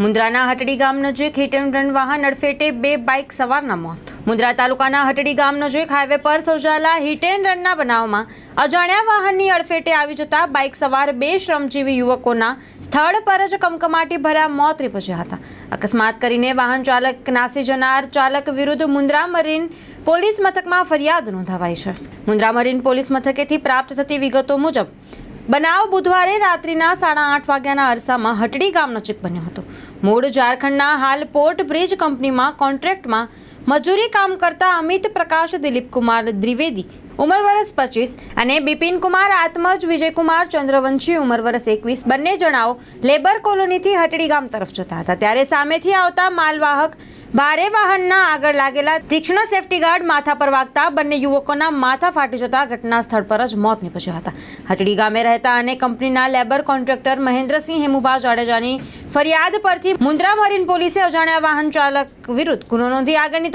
મુન્દ્રાના હટડી ગામ નજીક hit and run વાહન અડફેટે બે બાઇક સવારના મોત. મુન્દ્રા તાલુકાના હટડી ગામ નજીક હાઈવે પર સર્જાયેલા હિટ એન્ડ રનના બનાવમાં અજાણ્યા વાહનની અડફેટે આવી જતા બાઇક સવાર બે શ્રમજીવી યુવકોના સ્થળ પર જ કમકમાટી ભર્યા મોત નીપજ્યા હતા. અકસ્માત કરીને વાહન ચાલક નાસી જનાર ચાલક વિરુદ્ધ મુન્દ્રા મરીન પોલીસ મથકમાં ફરિયાદ નોંધાવાઈ છે. મુન્દ્રા મરીન પોલીસ મથકેથી પ્રાપ્ત થતી વિગતો મુજબ બનાવ બુધવારે રાત્રિના સાડા આઠ વાગ્યાના અરસામાં હટડી ગામ નજીક બન્યો હતો. મૂળ ઝારખંડના હાલ પોર્ટ બ્રિજ કંપનીમાં કોન્ટ્રાક્ટમાં મજૂરી કામ કરતા અમિત પ્રકાશ દિલીપ કુમાર દ્વિવેદી, ઉંમર વર્ષ પચીસ અને બિપિન કુમાર આત્મજ વિજયકુમાર ચંદ્રવંશી, ઉંમર વર્ષ એકવીસ. બંને જણાઓ લેબર કોલોનીથી હટડી ગામ તરફ જતા હતા. ત્યારે સામેથી આવતા માલવાહક ભારે વાહનના આગળ લાગેલા તીક્ષ્ણ સેફટી ગાર્ડ માથા પર વાગતા બંને યુવકોના માથા ફાટી જતા ઘટના સ્થળ પર જ મોત નીપજ્યા હતા. હટડી ગામે રહેતા અને કંપનીના લેબર કોન્ટ્રાક્ટર મહેન્દ્રસિંહ હેમુભા જાડેજાની ફરિયાદ પરથી મુન્દ્રા મરીન પોલીસે અજાણ્યા વાહન ચાલક વિરુદ્ધ ગુનો નોંધી આગળની